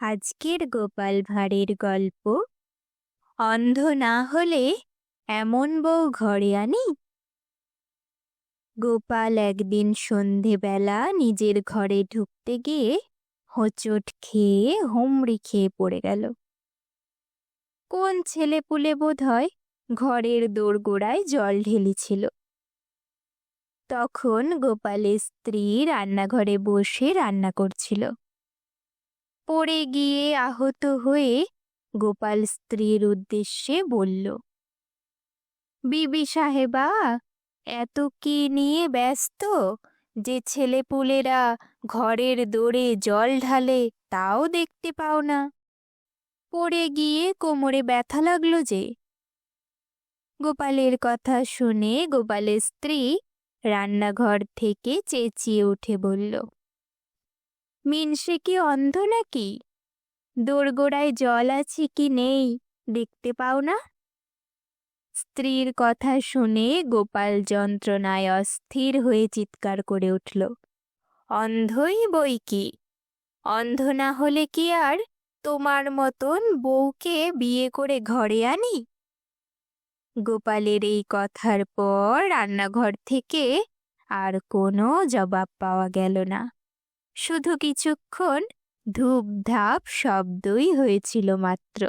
আজকের গোপাল ভাঁড়ের গল্প। অন্ধ না হলে এমন বউ ঘরে আনি? গোপাল একদিন সন্ধেবেলা নিজের ঘরে ঢুকতে গিয়ে হোঁচট খেয়ে হুমড়ি খেয়ে পড়ে গেল। কোন ছেলে পুলে বোধ হয় ঘরের দোরগোড়ায় জল ঢেলেছিল? তখন গোপালের স্ত্রী রান্নাঘরে বসে রান্না করছিল। পড়ে গিয়ে আহত হয়ে গোপাল স্ত্রীর উদ্দেশ্যে বলল, বিবি সাহেবা, এত কি নিয়ে ব্যস্ত? যে ছেলেপুলেরা ঘরের দোরে জল ঢালে তাও দেখতে পাও না। পড়ে গিয়ে কোমরে ব্যথা লাগল যে। গোপালের কথা শুনে গোপালের স্ত্রী রান্নাঘর থেকে চেঁচিয়ে উঠে বলল মিনসে কি অন্ধ নাকি? দোরগোড়ায় জল আছে কি নেই, দেখতে পাও না? স্ত্রীর কথা শুনে গোপাল যন্ত্রণায় অস্থির হয়ে চিৎকার করে উঠল, অন্ধই বই কি? অন্ধ না হলে কি আর তোমার মতন বউকে বিয়ে করে ঘরে আনি? গোপালের এই কথার পর রান্নাঘর থেকে আর কোনো জবাব পাওয়া গেল না। শুধু কিছুক্ষণ ধূপধাপ শব্দই হয়েছিল মাত্র।